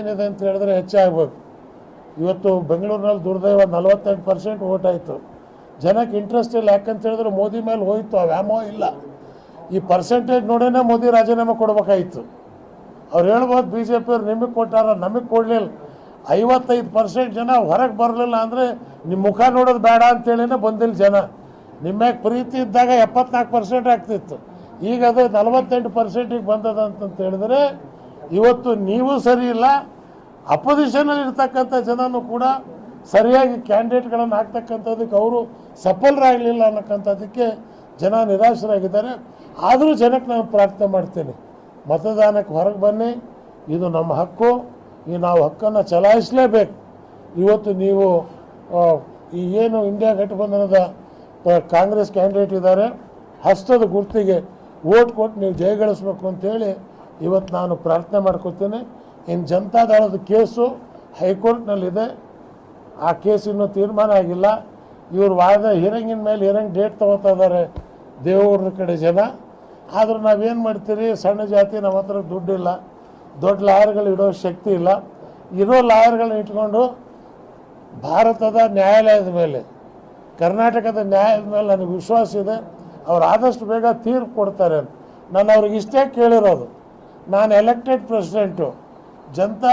ಏನಿದೆ ಅಂತ ಹೇಳಿದ್ರೆ ಹೆಚ್ಚಾಗಬೇಕು ಇವತ್ತು ಬೆಂಗಳೂರಿನಲ್ಲಿ ದುರ್ದೈವ ನಲವತ್ತೆಂಟು ಪರ್ಸೆಂಟ್ ಓಟ್ ಆಯಿತು. ಜನಕ್ಕೆ ಇಂಟ್ರೆಸ್ಟ್ ಇಲ್ಲ. ಯಾಕಂತ ಹೇಳಿದ್ರೆ ಮೋದಿ ಮೇಲೆ ಹೋಯಿತು. ಆ ವ್ಯಾಮೋಹ ಇಲ್ಲ. ಈ ಪರ್ಸೆಂಟೇಜ್ ನೋಡೇನೆ ಮೋದಿ ರಾಜೀನಾಮೆ ಕೊಡಬೇಕಾಯಿತು. ಅವ್ರು ಹೇಳ್ಬೋದು ಬಿ ಜೆ ಪಿಯವ್ರು ನಿಮಗೆ ಕೊಟ್ಟಾರ, ನಮಗೆ ಕೊಡಲಿಲ್ಲ. ಐವತ್ತೈದು ಪರ್ಸೆಂಟ್ ಜನ ಹೊರಗೆ ಬರಲಿಲ್ಲ ಅಂದರೆ ನಿಮ್ಮ ಮುಖ ನೋಡೋದು ಬೇಡ ಅಂತೇಳಿನೇ ಬಂದಿಲ್ಲ ಜನ. ನಿಮ್ಮ್ಯಾಗ ಪ್ರೀತಿ ಇದ್ದಾಗ ಎಪ್ಪತ್ನಾಲ್ಕು ಪರ್ಸೆಂಟ್ ಆಗ್ತಿತ್ತು. ಈಗ ಅದು ನಲವತ್ತೆಂಟು ಪರ್ಸೆಂಟಿಗೆ ಬಂದದಂತಂತ ಹೇಳಿದ್ರೆ ಇವತ್ತು ನೀವು ಸರಿ ಇಲ್ಲ ಅಪೋಸಿಷನಲ್ಲಿ ಇರ್ತಕ್ಕಂಥ ಜನನೂ ಕೂಡ ಸರಿಯಾಗಿ ಕ್ಯಾಂಡಿಡೇಟ್ಗಳನ್ನು ಹಾಕ್ತಕ್ಕಂಥದ್ದಕ್ಕೆ ಅವರು ಸಫಲರಾಗಲಿಲ್ಲ ಅನ್ನಕ್ಕಂಥದ್ದಕ್ಕೆ ಜನ ನಿರಾಶರಾಗಿದ್ದಾರೆ. ಆದರೂ ಜನಕ್ಕೆ ನಾನು ಪ್ರಾರ್ಥನೆ ಮಾಡ್ತೇನೆ, ಮತದಾನಕ್ಕೆ ಹೊರಗೆ ಬನ್ನಿ, ಇದು ನಮ್ಮ ಹಕ್ಕು, ಈ ನಾವು ಹಕ್ಕನ್ನು ಚಲಾಯಿಸಲೇಬೇಕು. ಇವತ್ತು ನೀವು ಈ ಏನು ಇಂಡಿಯಾ ಗಠಬಂಧನದ ಕಾಂಗ್ರೆಸ್ ಕ್ಯಾಂಡಿಡೇಟ್ ಇದ್ದಾರೆ, ಹಸ್ತದ ಗುರ್ತಿಗೆ ಓಟ್ ಕೊಟ್ಟು ನೀವು ಜಯಗಳಿಸ್ಬೇಕು ಅಂತೇಳಿ ಇವತ್ತು ನಾನು ಪ್ರಾರ್ಥನೆ ಮಾಡ್ಕೋತೀನಿ ಇನ್ನು ಜನತಾದಳದ ಕೇಸು ಹೈಕೋರ್ಟ್ನಲ್ಲಿದೆ. ಆ ಕೇಸ್ ಇನ್ನೂ ತೀರ್ಮಾನ ಆಗಿಲ್ಲ. ಇವರು ವಾದ ಹಿರಂಗಿನ ಮೇಲೆ ಹಿರಂಗ್ ಡೇಟ್ ತೊಗೋತಾ ಇದ್ದಾರೆ ದೇವ್ರ ಕಡೆ ಜನ. ಆದರೂ ನಾವೇನು ಮಾಡ್ತೀರಿ? ಸಣ್ಣ ಜಾತಿ, ನಮ್ಮ ಹತ್ರ ದುಡ್ಡಿಲ್ಲ. ದೊಡ್ಡ ಲಾಯರ್ಗಳು ಇಡೋ ಶಕ್ತಿ ಇಲ್ಲ. ಇರೋ ಲಾಯರ್ಗಳನ್ನ ಇಟ್ಕೊಂಡು ಭಾರತದ ನ್ಯಾಯಾಲಯದ ಮೇಲೆ, ಕರ್ನಾಟಕದ ನ್ಯಾಯದ ಮೇಲೆ ನನಗೆ ವಿಶ್ವಾಸ ಇದೆ. ಅವ್ರು ಆದಷ್ಟು ಬೇಗ ತೀರ್ಪು ಕೊಡ್ತಾರೆ ನಾನು ಅವ್ರಿಗೆ ಇಷ್ಟೇ ಕೇಳಿರೋದು. ನಾನು ಎಲೆಕ್ಟೆಡ್ ಪ್ರೆಸಿಡೆಂಟು ಜನತಾ